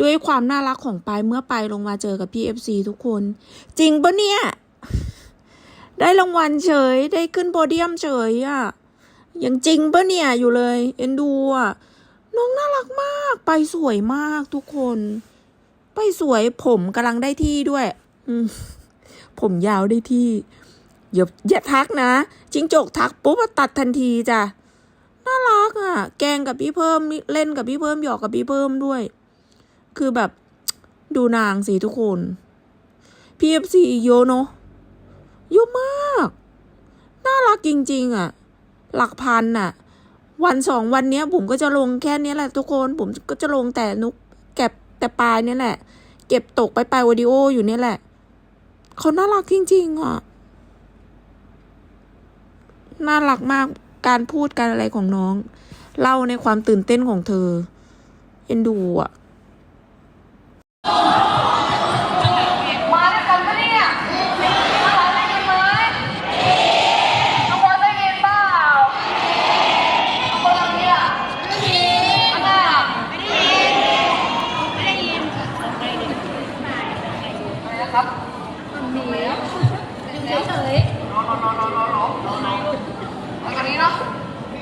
ด้วยความน่ารักของปายเมื่อปายลงมาเจอกับพี่เอฟซีทุกคน จริงปะเนี่ย ได้รางวัลเฉย ได้ขึ้นโพเดียมเฉยอะ่ะยังจริงปะเนี่ยอยู่เลย เอ็นดูอะน้องน่ารักมาก ไปสวยมากทุกคน ไปสวยผมกำลังได้ที่ด้วยผมยาวได้ที่อย่าอย่าทักนะจิงจกทักปุ๊บตัดทันทีจ้ะน่ารักอะ แกงกับพี่เพิ่มเล่นกับพี่เพิ่มหยอกกับพี่เพิ่มด้วย คือแบบดูนางสิทุกคนพีเอฟซีเยอะเนาะเยอะมาก น่ารักจริง ๆอะ หลักพันอะ วันสองวันเนี้ย ผมก็จะลงแค่นี้แหละทุกคน ผมก็จะลงแต่นุกเก็บแต่ปลายเนี่ยแหละ เก็บตกไปปลายวิดีโออยู่เนี่ยแหละ เขาน่ารักจริง ๆอะ น่ารักมาก การพูดการอะไรของน้อง เล่าในความตื่นเต้นของเธอ เอ็นดูอะ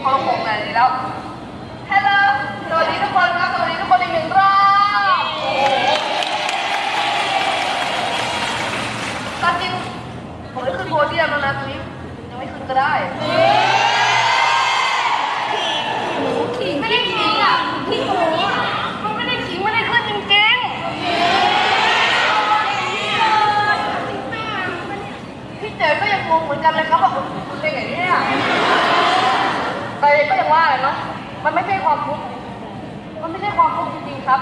เราผมแบบนี้แล้วฮัลโหลสวัสดีทุกคนครับสวัสดีทุกคนอีกหนึ่งรอบตอนจริงผมได้ขึ้นโพเดียมแล้วนะตอนนี้ยังไม่ขึ้นก็ได้ขิงไม่ได้ขิงอะขิงโอ้มันไม่ได้ขิงไม่ได้ขึ้นจริงๆพี่เจอก็ยังงงเหมือนกันเลยครับว่าคุณเป็นไงเนี่ยแต่ก็ยังว่าเลยเนาะ มันไม่ใช่ความทุกข์ มันไม่ใช่ความทุกข์จริงๆครับ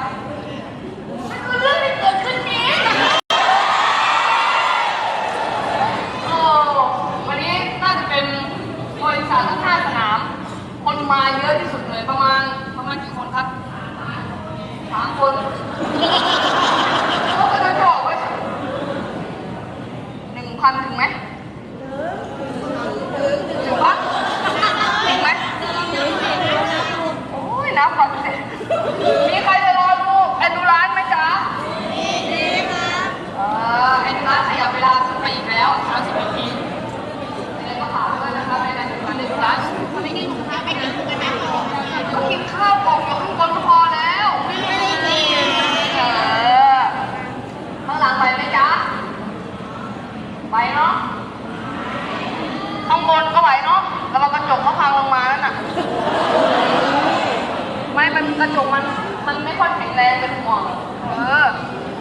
มันคือเรื่องที่เกิดขึ้นจริง โอ้วันนี้น่าจะเป็นบริษัททั้งห้าสนาม คนมาเยอะที่สุดเลยประมาณประมาณกี่คนครับสามคนเขาก็จะบอกไว้หนึ่งพันถึงไหมถึงปะถึงไหมโอ้ยน้ำฟังเลยมีใครจะรอดูแอนดูร้านไหมจ๊ะ เออไอ้ร้านขยับเวลาขึ้นไปอีกแล้ว30นาทีในมหาด้วยนะครับในนั้นในร้านไม่กินข้าวไม่กินกันนะก็กินข้าวกล่องอยู่ข้างบนก็พอแล้วไม่ได้กินเออ ข้างหลังไปไหมจ๊ะ ไปเนาะ ข้างบนก็ไหวเนาะแล้วมันกระจกเขาพังลงมานั่นน่ะ ไม่ มันกระจกมัน มันไม่ค่อยแข็งแรงเป็นห่วง เออ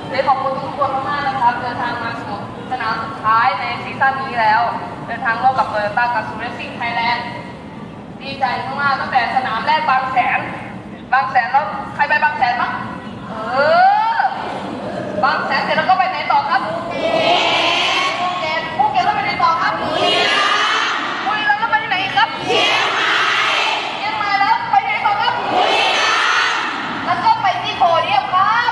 เดี๋ยวขอบคุณทุกคนมากๆนะครับ เดินทางมาสู่สนามสุดท้ายในซีซั่นนี้แล้ว เดินทางร่วมกับโตโยต้ากับซูเรซิ่งไทยแลนด์ ดีใจมากๆตั้งแต่สนามแรกบางแสน บางแสนแล้วใครไปบางแสนบ้างเออ บางแสนเสร็จแล้วก็ไปไหนต่อครับภูเก็ตภูเก็ตแล้วไปไหนต่อครับบุรีรัมย์บุรีรัมย์แล้วไปที่ไหนอีกครับเชียงใหม่เชียงใหม่แล้วไปไหนต่อครับบุรีรัมย์แล้วก็ไปที่โพเดียมครับ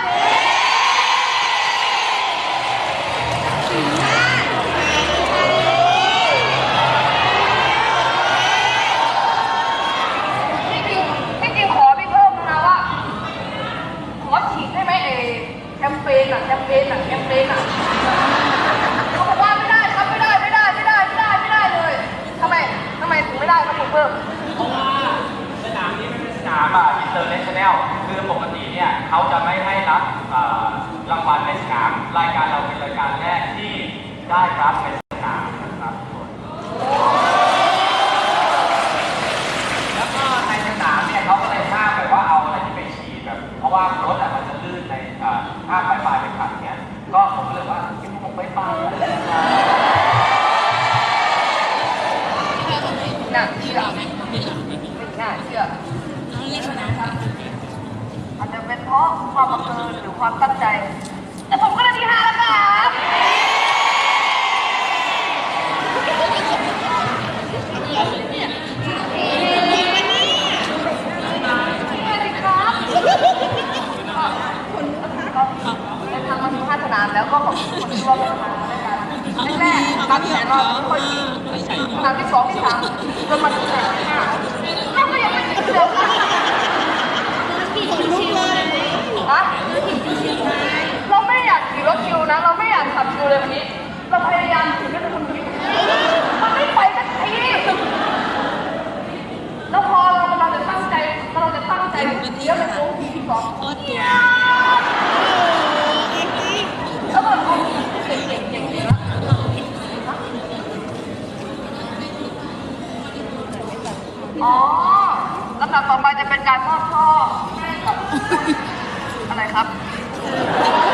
พี่จริงพี่จริงขอพี่เพิ่มนะว่า ขอฉีดได้ไหมเอแคมเปญอะแคมเปญอะแคมเปญอะเขาบอกว่าไม่ได้ครับไม่ได้ไม่ได้ไม่ได้ไม่ได้ไม่ได้เลยทำไมทำไมถึงไม่ได้ครับคุณเพิ่ม เพราะว่าสนามนี้มันเป็นสนามอะอินเตอร์เนชั่นแนลคือปกติเนี่ยเขาจะไม่ให้รับเอ่อราง วัลในสนาม รายการเราเป็นรายการแรกที่ได้รับในสนามนะครับทุกคนแล้วก็ในสนามเนี่ยเขาก็เลยห้ามแบบว่าเอาอะไรที่ไปฉีดแบบ เพราะว่ารถอะมันจะลื่นในอ่อห้ามไปปลายไปขัดเนี่ยก็ผมก็เลยว่าพี่ผมไปปลายแล้วกันนะน่าเชื่อไม่น่าเชื่ออาจจะเป็นเพราะความบังเอิญหรือความตั้งใจ ตอนที่เราพอยดีตอนที่สองที่สามจนมาถึงแถวห้าเราก็ยังไม่ถึงเดือนเราไม่อยากขี่รถคิวนะ เราไม่อยากขับคิวเลยวันนี้ะำดับต่อไปจะเป็นการมอบช่อให้กับอะไรครับ